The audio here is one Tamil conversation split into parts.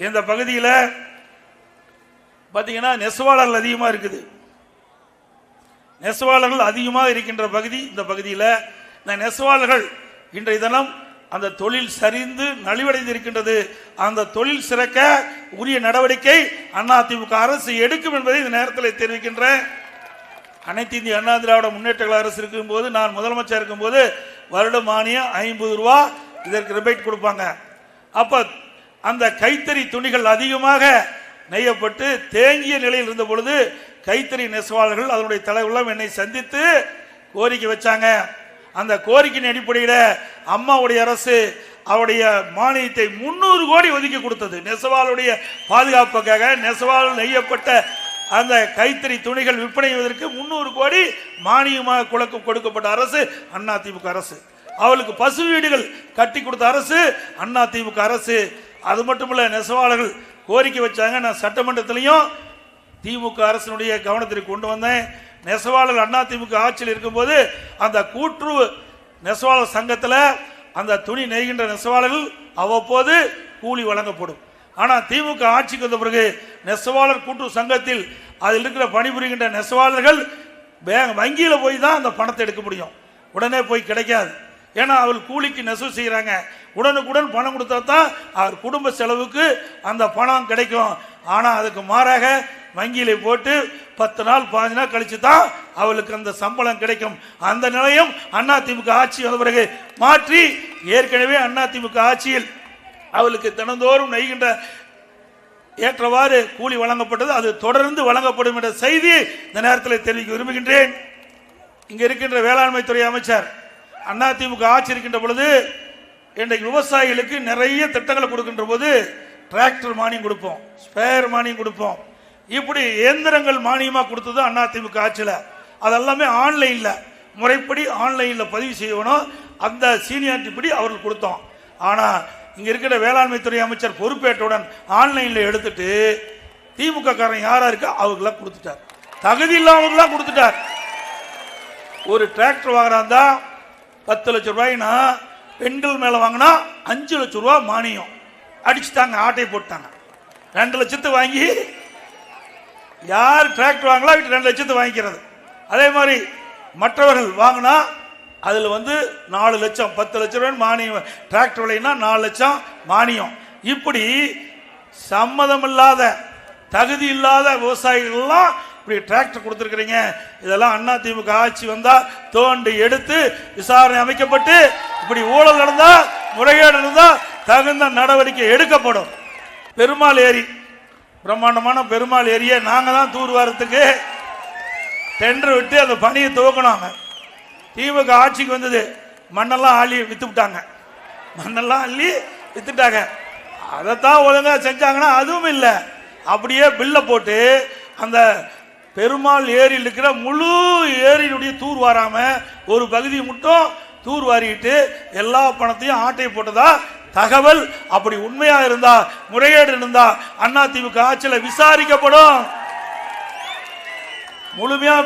இந்த பகுதியில் பார்த்தீங்கன்னா நெசவாளர்கள் அதிகமாக இருக்குது. நெசவாளர்கள் அதிகமாக இருக்கின்ற பகுதி இந்த பகுதியில். இந்த நெசவாளர்கள் இன்றைய தினம் அந்த தொழில் சரிந்து நலிவடைந்து இருக்கின்றது அந்த தொழில் சிறக்க உரிய நடவடிக்கை அதிமுக அரசு எடுக்கும் என்பதை இந்த நேரத்தில் தெரிவிக்கின்றேன் அனைத்து இந்திய அண்ணா திராவிட முன்னேற்ற கழக அரசு இருக்கும்போது நான் முதலமைச்சர் இருக்கும்போது வருட மானியம் ஐம்பது ரூபா இதற்கு ரிபேட் கொடுப்பாங்க. அப்போ அந்த கைத்தறி துணிகள் அதிகமாக நெய்யப்பட்டு தேங்கிய நிலையில் இருந்த பொழுது கைத்தறி நெசவாளர்கள் அதனுடைய தலைவர்களும் என்னை சந்தித்து கோரிக்கை வச்சாங்க. அந்த கோரிக்கையின் அடிப்படையில் அம்மாவுடைய அரசு அவருடைய மானியத்தை முன்னூறு கோடி ஒதுக்கி கொடுத்தது. நெசவாளுடைய பாதுகாப்புக்காக நெசவால் நெய்யப்பட்ட அந்த கைத்தறி துணிகள் விற்பனை செய்வதற்கு முன்னூறு கோடி மானியமாக குழக்கம் கொடுக்கப்பட்ட அரசு அதிமுக அரசு. அவளுக்கு பசு வீடுகள் கட்டி கொடுத்த அரசு அதிமுக அரசு. அது மட்டும் இல்லை நெசவாளர்கள் கோரிக்கை வச்சாங்க. நான் சட்டமன்றத்திலையும் திமுக அரசினுடைய கவனத்திற்கு கொண்டு வந்தேன். நெசவாளர் அண்ணா திமுக ஆட்சியில் இருக்கும்போது அந்த கூட்டுறவு நெசவாளர் சங்கத்தில் அந்த துணி நெய்கின்ற நெசவாளர்கள் அவ்வப்போது கூலி வழங்கப்படும். ஆனால் திமுக ஆட்சிக்கு வந்த பிறகு நெசவாளர் கூட்டுறவு சங்கத்தில் அதில் இருக்கிற பணிபுரிகின்ற நெசவாளர்கள் பேங்க் வங்கியில் போய் தான் அந்த பணத்தை எடுக்க முடியும். உடனே போய் கிடைக்காது. ஏன்னா அவள் கூலிக்கு நெசவு செய்கிறாங்க உடனுக்குடன் பணம் கொடுத்தா தான் அவர் குடும்ப செலவுக்கு அந்த பணம் கிடைக்கும். ஆனால் அதுக்கு மாறாக வங்கியில் போட்டு பத்து நாள் பாஞ்சு நாள் கழிச்சு தான் அவளுக்கு அந்த சம்பளம் கிடைக்கும். அந்த நிலையம் திமுக ஆட்சி வந்த பிறகு மாற்றி ஏற்கனவே அண்ணா திமுக ஆட்சியில் அவளுக்கு தினந்தோறும் நெய்கின்ற ஏற்றவாறு கூலி வழங்கப்பட்டது. அது தொடர்ந்து வழங்கப்படும் என்ற செய்தி இந்த நேரத்தில் தெரிவிக்க விரும்புகின்றேன். இங்கே இருக்கின்ற வேளாண்மை துறை அமைச்சர் அதிமுக ஆட்சி இருக்கின்ற பொழுது இன்றைக்கு விவசாயிகளுக்கு நிறைய திட்டங்களை கொடுக்கின்ற போது டிராக்டர் மானியம் கொடுப்போம் ஸ்பேர் மானியம் கொடுப்போம். இப்படி இயந்திரங்கள் மானியமாக கொடுத்தது அதிமுக ஆட்சியில். அதெல்லாமே ஆன்லைனில் முறைப்படி ஆன்லைனில் பதிவு செய்யணும். அந்த சீனியாரிட்டி படி அவர்கள் கொடுத்தோம். ஆனால் இங்கே இருக்கிற வேளாண்மை துறை அமைச்சர் பொறுப்பேற்றவுடன் ஆன்லைனில் எடுத்துட்டு திமுக காரன் யாராக இருக்கா அவர்களாம் கொடுத்துட்டார். தகுதி இல்லாமலாம் கொடுத்துட்டார். ஒரு டிராக்டர் வாங்குறாந்தா பத்து லட்ச ரூபாய்னா பெண்கள் மேலே வாங்கினா அஞ்சு லட்ச ரூபா மானியம். அடிச்சுட்டாங்க ஆட்டை போட்டாங்க. ரெண்டு லட்சத்து வாங்கி யார் டிராக்டர் வாங்கலாம் வீட்டு ரெண்டு லட்சத்து வாங்கிக்கிறது. அதே மாதிரி மற்றவர்கள் வாங்கினா அதில் வந்து நாலு லட்சம் பத்து லட்ச ரூபாய் மானியம் டிராக்டர் விலைனா நாலு லட்சம் மானியம். இப்படி சம்மதம் இல்லாத தகுதி இல்லாத விவசாயிகள்லாம் இப்படி டிராக்டர் கொடுத்துருக்குறீங்க. இதெல்லாம் அண்ணா திமுக ஆட்சி வந்தால் தோண்டி எடுத்து விசாரணை அமைக்கப்பட்டு இப்படி ஊழல் நடந்தால் முறைகேடு நடந்தால் தகுந்த நடவடிக்கை எடுக்கப்படும். பெருமாள் ஏரி பிரம்மாண்டமான பெருமாள் ஏரியை நாங்கள் தான் தூர் வாரத்துக்கு டெண்டர் விட்டு அந்த பணியை துவக்கினாங்க திமுக ஆட்சிக்கு வந்தது மண்ணெல்லாம் அள்ளி வித்து விட்டாங்க. மண்ணெல்லாம் அள்ளி வித்துட்டாங்க. அதைத்தான் ஒழுங்காக செஞ்சாங்கன்னா அதுவும் இல்லை. அப்படியே பில்லை போட்டு அந்த பெருமாள் ஏரியில் இருக்கிற முழு ஏரியினுடைய தூர் வாராம ஒரு பகுதி மட்டும் தூர் வாரிட்டு எல்லா பணத்தையும் ஆட்டை போட்டதா? தகவல் அப்படி உண்மையா இருந்தா முறைகேடு இருந்தா அதிமுக ஆட்சியில் விசாரிக்கப்படும். முழுமையா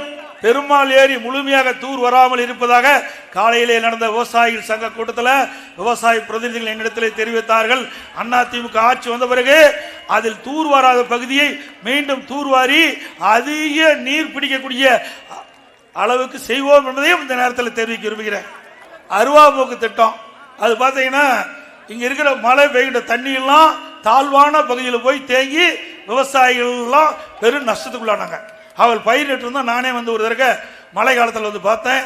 பெருமாள் ஏரி முழுமையாக தூர் வராமல் இருப்பதாக காலையிலே நடந்த விவசாயிகள் சங்க கூட்டத்தில் விவசாய பிரதிநிதிகள் என்னிடத்தில் தெரிவித்தார்கள். அதிமுக ஆட்சி வந்த பிறகு அதில் தூர்வாராத பகுதியை மீண்டும் தூர்வாரி அதிக நீர் பிடிக்கக்கூடிய அளவுக்கு செய்வோம் என்பதையும் இந்த நேரத்தில் தெரிவிக்க விரும்புகிறேன். அருவாபோக்கு திட்டம். அது பார்த்தீங்கன்னா இங்கே இருக்கிற மழை பெய்கின்ற தண்ணியெல்லாம் தாழ்வான பகுதியில் போய் தேங்கி விவசாயிகள்லாம் பெரும் நஷ்டத்துக்குள்ளானாங்க. அவள் பயிரிட்டு இருந்தால் நானே வந்து ஒரு தடவை மழை காலத்தில் வந்து பார்த்தேன்.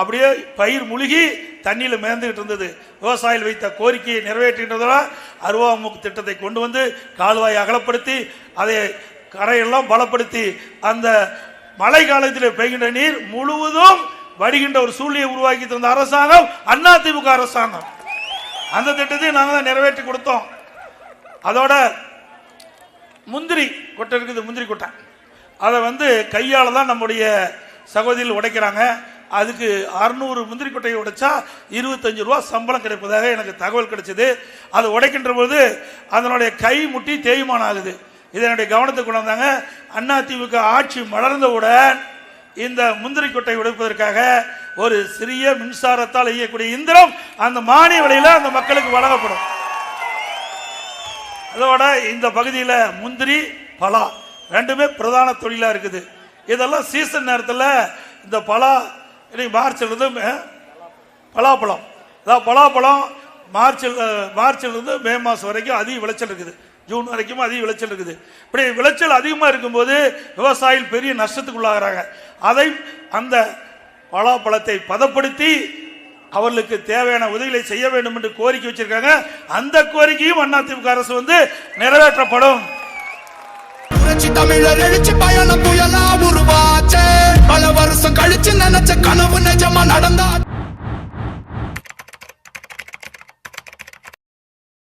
அப்படியே பயிர் முழுகி தண்ணியில் மிதந்துகிட்டு இருந்தது. விவசாயிகள் வைத்த கோரிக்கையை நிறைவேற்றுகின்றதால் அருவாமுக்கு திட்டத்தை கொண்டு வந்து கால்வாயை அகலப்படுத்தி அதை கரையெல்லாம் பலப்படுத்தி அந்த மழை காலத்தில் பெய்கின்ற நீர் முழுவதும் வடிகின்ற ஒரு சூழ்நிலையை உருவாக்கி தந்த அரசாங்கம் அண்ணா திமுக அரசாங்கம். அந்த திட்டத்தை நாங்கள் தான் நிறைவேற்றி கொடுத்தோம். அதோட முந்திரி கொட்டை இருக்குது முந்திரி கொட்டை. அதை வந்து கையால் தான் நம்முடைய சகோதரிகள் உடைக்கிறாங்க. அதுக்கு அறுநூறு முந்திரி கொட்டையை உடைச்சா இருபத்தஞ்சு ரூபா சம்பளம் கிடைப்பதாக எனக்கு தகவல் கிடைச்சது. அது உடைக்கின்ற போது அதனுடைய கை முட்டி தேய்மானம் ஆகுது. இதனுடைய கவனத்துக்கு கொண்டு வந்தாங்க. அதிமுக ஆட்சி மலர்ந்தவுடன் இந்த முந்திரி கொட்டை உடைப்பதற்காக ஒரு சிறிய மின்சாரத்தால் இயக்கக்கூடிய இந்திரம் அந்த மானிய விலையில் அந்த மக்களுக்கு வழங்கப்படும். அதோட இந்த பகுதியில் முந்திரி பலா ரெண்டுமே பிரதான தொழிலாக இருக்குது. இதெல்லாம் சீசன் நேரத்தில் இந்த பலா இன்னைக்கு மார்ச்லேருந்து மே- பலாப்பழம். அதாவது பலாப்பழம் மார்ச்சில் மார்ச்லேருந்து மே மாதம் வரைக்கும் அதிக விளைச்சல் இருக்குது. ஜூன் வரைக்கும் அதிக விளைச்சல் இருக்குது. இப்படி விளைச்சல் அதிகமாக இருக்கும்போது விவசாயிகள் பெரிய நஷ்டத்துக்குள்ளாகிறாங்க. அதை அந்த பலாப்பழத்தை பதப்படுத்தி அவர்களுக்கு தேவையான உதவிகளை செய்ய வேண்டும் என்று கோரிக்கை வச்சிருக்காங்க. அந்த கோரிக்கையும் அதிமுக அரசு வந்து நிறைவேற்றப்படும். புரட்சி தமிழர் எழுச்சி பயணம் புயலா வருஷம் கழிச்சு நினைச்ச கனவு நிஜமா நடந்தா